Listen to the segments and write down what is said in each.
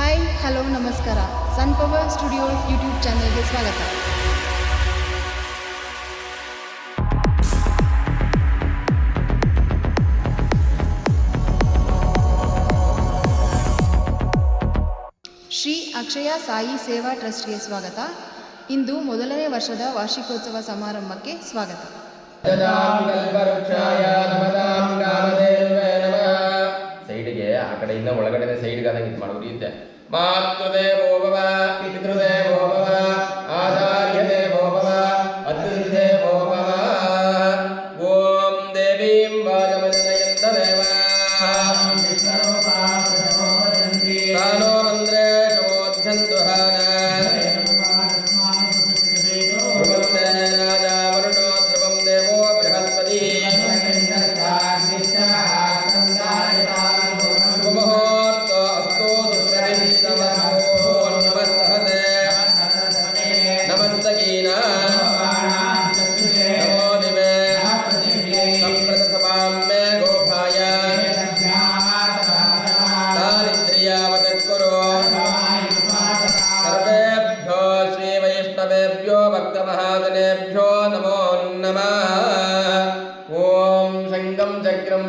Hi hello ನಮಸ್ಕಾರ ಸನ್ power studios YouTube ಚಾನೆಲ್ಗೆ ಸ್ವಾಗತ. ಶ್ರೀ ಅಕ್ಷಯ ಸಾಯಿ ಸೇವಾ ಟ್ರಸ್ಟ್ಗೆ ಸ್ವಾಗತ. ಇಂದು ಮೊದಲನೇ ವರ್ಷದ ವಾರ್ಷಿಕೋತ್ಸವ ಸಮಾರಂಭಕ್ಕೆ ಸ್ವಾಗತ. ಸೈಡ್ಗೆ ಆ ಕಡೆಯಿಂದ ಒಳಗಡೆ ಸೈಡ್ಗೆ ಆದಂಗೆ ಇದು ಮಾಡೋದು మాతృదేవో భవ పితృదేవో భవ ఆచార్యదేవో భవ అతిథిదేవో భవ ఓం దేవీం వాజమన్యయంత దేవా తాను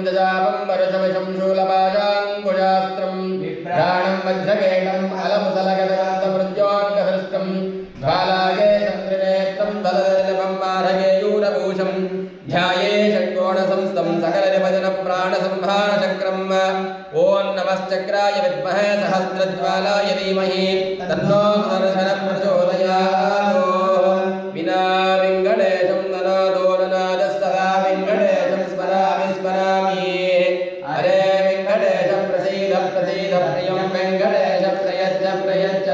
ददापम् वरसवशम् शूलपाशाङ्कुशास्त्रम् प्राणम् वज्रकेटम् अलमुसलगदन्तमृत्योङ्गहृष्टम् ज्वालागे चन्द्रनेत्रम् दलनिलभम् मारगेयूरभूषम् ध्याये षट्कोणसंस्तम् सकलनिभजनप्राणसंहारचक्रम् ॐ नमश्चक्राय विद्महे सहस्रज्वालाय धीमहि, तन्नो प्रचोदयात् प्रसीद प्रसीद प्रियं वेङ्कटेश प्रयच्छ प्रयच्छ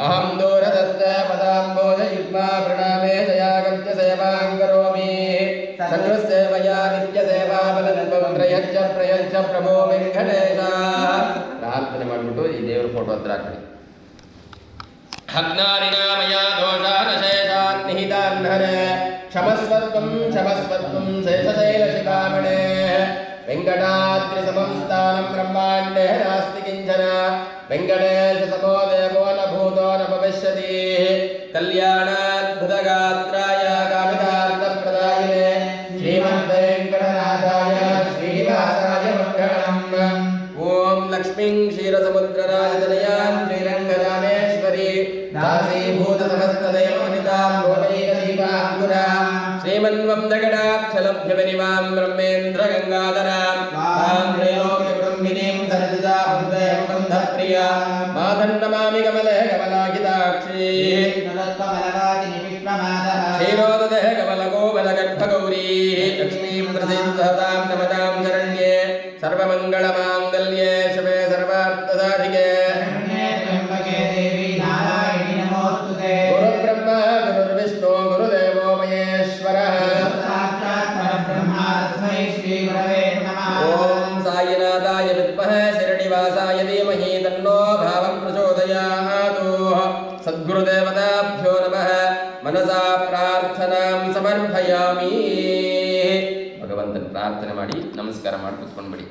अहं दूरदत्त पदाम्बोजयुग्मा प्रणामे जयागत्य सेवां करोमि सकृसेवया नित्यसेवा ಬಲತ್ವಂ ಪ್ರಯಚ್ಛ ಪ್ರಯಚ್ಛ ಪ್ರಭೋ ವೆಂಕಟೇಶ ಪ್ರಾರ್ಥನೆ ಮಾಡಿಬಿಟ್ಟು ಈ ದೇವರ ಫೋಟೋ ಹತ್ರ ಹಾಕಿ ಹಗ್ನಾರಿನಾಮಯ ದೋಷಾನಶೇಷಾನ್ ನಿಹಿತಾನ್ಹರೆ ಕ್ಷಮಸ್ವತ್ವಂ ಕ್ಷಮಸ್ವತ್ವಂ ಶೇಷಶೈಲಶಿಖಾಮಣೆ ವೆಂಕಟಾದ್ರಿ వెంకటాద్రిసమం స్థానం బ్రహ్మాండే నాస్తి కించన వెంకటేశ సమో దేవో న భూతో న భవిష్యతి కళ్యాణాద్భుతగాత్రాయ కామితార్థప్రదాయినే శ్రీమద్వేంకటనాథాయ శ్రీనివాసాయ మంగళం ఓం లక్ష్మీం క్షీరసముద్రరాజతనయాం శ్రీరంగరామేశ్వరి దాసీభూత శ్రీరన్వం జగడాక్షలభ్యవనివాం బ్రహ్మేంద్ర గంగాధరాం ప్రియా మాధన్నమామి కమలే కమలాగితాక్షీ క్షీరోదదేహ కమలగోబలగర్భగౌరీ లక్ష్మీం ప్రసిద్ధతాం నమతాం శరణ్యే సర్వమంగళమాంగళ్యే శివే సర్వార్థసాధికే గురుబ్రహ్మ గురుర్విష్ణు గురుదేవో మహేశ్వరः व्यासाय धीमहि तन्नो भावप्रचोदयात् सद्गुरुदेवताभ्यो ನಮಃ. ಮನಸಾ ಪ್ರಾರ್ಥನಾಂ ಸಮರ್ಪಯಾಮಿ. ಭಗವಂತನ ಪ್ರಾರ್ಥನೆ ಮಾಡಿ ನಮಸ್ಕಾರ ಮಾಡಿ ಕೂತ್ಕೊಂಡ್ಬಿಡಿ